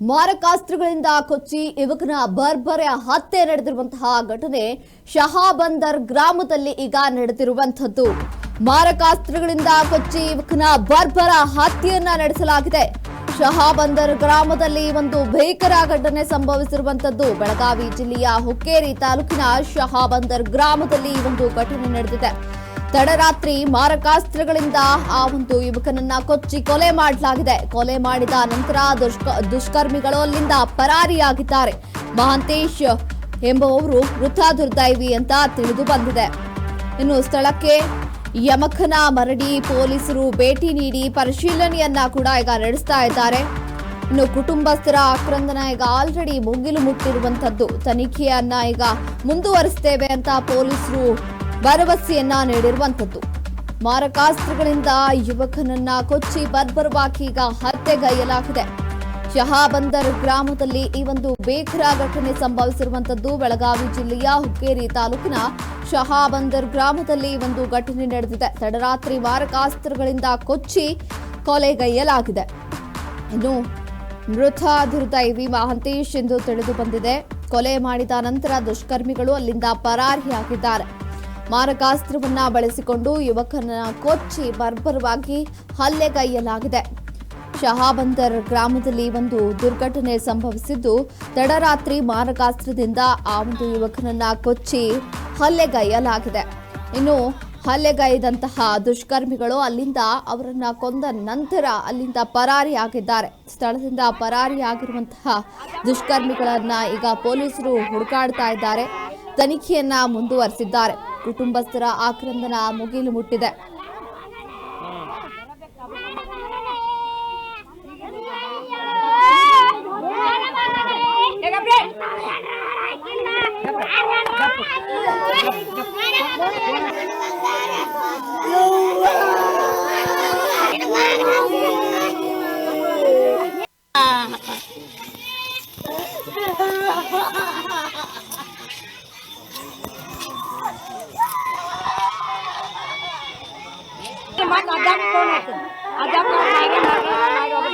ಮಾರಕಾಸ್ತ್ರಗಳಿಂದ ಕೊಚ್ಚಿ ಯುವಕನ ಬರ್ಬರ ಹತ್ಯೆ ನಡೆದಿರುವಂತಹ ಘಟನೆ ಶಹಾಬಂದರ್ ಗ್ರಾಮದಲ್ಲಿ ಈಗ ನಡೆದಿರುವಂಥದ್ದು. ಮಾರಕಾಸ್ತ್ರಗಳಿಂದ ಕೊಚ್ಚಿ ಯುವಕನ ಬರ್ಬರ ಹತ್ಯೆಯನ್ನ ನಡೆಸಲಾಗಿದೆ. ಶಹಾಬಂದರ್ ಗ್ರಾಮದಲ್ಲಿ ಒಂದು ಭೀಕರ ಘಟನೆ ಸಂಭವಿಸಿರುವಂತದ್ದು ಬೆಳಗಾವಿ ಜಿಲ್ಲೆಯ ಹುಕ್ಕೇರಿ ತಾಲೂಕಿನ ಶಹಾಬಂದರ್ ಗ್ರಾಮದಲ್ಲಿ ಒಂದು ಘಟನೆ ನಡೆದಿದೆ. ತಡರಾತ್ರಿ ಮಾರಕಾಸ್ತ್ರಗಳಿಂದ ಆ ಒಂದು ಯುವಕನನ್ನ ಕೊಚ್ಚಿ ಕೊಲೆ ಮಾಡಲಾಗಿದೆ. ಕೊಲೆ ಮಾಡಿದ ನಂತರ ದುಷ್ಕ, ದುಷ್ಕರ್ಮಿಗಳು ಅಲ್ಲಿಂದ ಪರಾರಿಯಾಗಿದ್ದಾರೆ. ಮಹಾಂತೇಶ್ ಎಂಬುವವರು ಮೃತ ದುರ್ದೈವಿ ಅಂತ ತಿಳಿದು ಬಂದಿದೆ. ಇನ್ನು ಸ್ಥಳಕ್ಕೆ ಯಮಕನ ಮರಡಿ ಪೊಲೀಸರು ಭೇಟಿ ನೀಡಿ ಪರಿಶೀಲನೆಯನ್ನ ಕೂಡ ಈಗ ನಡೆಸ್ತಾ ಇದ್ದಾರೆ. ಇನ್ನು ಕುಟುಂಬಸ್ಥರ ಆಕ್ರಂದನ ಈಗ ಆಲ್ರೆಡಿ ಮುಗಿಲು ಮುಟ್ಟಿರುವಂತದ್ದು ತನಿಖೆಯನ್ನ ಈಗ ಮುಂದುವರಿಸ್ತೇವೆ ಅಂತ ಪೊಲೀಸರು ಭರವಸೆಯನ್ನ ನೀಡಿರುವಂತದ್ದು ಮಾರಕಾಸ್ತ್ರಗಳಿಂದ ಯುವಕನನ್ನ ಕೊಚ್ಚಿ ಬರ್ಬರವಾಗಿ ಈಗ ಹತ್ಯೆಗೈಯಲಾಗಿದೆ ಶಹಾಬಂದರ್ ಗ್ರಾಮದಲ್ಲಿ ಈ ಒಂದು ಬೇಖರ ಘಟನೆ ಸಂಭವಿಸಿರುವಂತದ್ದು ಬೆಳಗಾವಿ ಜಿಲ್ಲೆಯ ಹುಕ್ಕೇರಿ ತಾಲೂಕಿನ ಶಹಾಬಂದರ್ ಗ್ರಾಮದಲ್ಲಿ ಈ ಒಂದು ಘಟನೆ ನಡೆದಿದೆ. ತಡರಾತ್ರಿ ಮಾರಕಾಸ್ತ್ರಗಳಿಂದ ಕೊಚ್ಚಿ ಕೊಲೆಗೈಯಲಾಗಿದೆ ಇನ್ನು ಮೃತ ದುರ್ದೈವಿ ಮಹಂತೇಶ್ ಎಂದು ತಿಳಿದು ಬಂದಿದೆ. ಕೊಲೆ ಮಾಡಿದ ನಂತರ ದುಷ್ಕರ್ಮಿಗಳು ಅಲ್ಲಿಂದ ಪರಾರಿಯಾಗಿದ್ದಾರೆ. ಮಾರಕಾಸ್ತ್ರವನ್ನ ಬಳಸಿಕೊಂಡು ಯುವಕನ ಕೊಚ್ಚಿ ಬರ್ಬರವಾಗಿ ಹಲ್ಲೆಗೈಯಲಾಗಿದೆ ಶಹಾಬಂದರ್ ಗ್ರಾಮದಲ್ಲಿ ಒಂದು ದುರ್ಘಟನೆ ಸಂಭವಿಸಿದ್ದು, ತಡರಾತ್ರಿ ಮಾರಕಾಸ್ತ್ರದಿಂದ ಆ ಒಂದು ಯುವಕನನ್ನ ಕೊಚ್ಚಿ ಹಲ್ಲೆಗೈಯಲಾಗಿದೆ ಇನ್ನು ಹಲ್ಲೆಗೈದಂತಹ ದುಷ್ಕರ್ಮಿಗಳು ಅಲ್ಲಿಂದ ಅವರನ್ನ ಕೊಂದ ನಂತರ ಅಲ್ಲಿಂದ ಪರಾರಿಯಾಗಿದ್ದಾರೆ. ಸ್ಥಳದಿಂದ ಪರಾರಿಯಾಗಿರುವಂತಹ ದುಷ್ಕರ್ಮಿಗಳನ್ನ ಈಗ ಪೊಲೀಸರು ಹುಡುಕಾಡ್ತಾ ಇದ್ದಾರೆ. ತನಿಖೆಯನ್ನ ಮುಂದುವರೆಸಿದ್ದಾರೆ. ಕುಟುಂಬಸ್ಥರ ಆಕ್ರಂದನ ಮುಗಿಲು ಮುಟ್ಟಿದೆ. ಮತ್ತೆ ಅಜ್ಜಾಗ ಫೋನ್ ಆಯ್ತು ಅಜ್ಜಾಗ ಫೋನ್ ಮಾಡಿ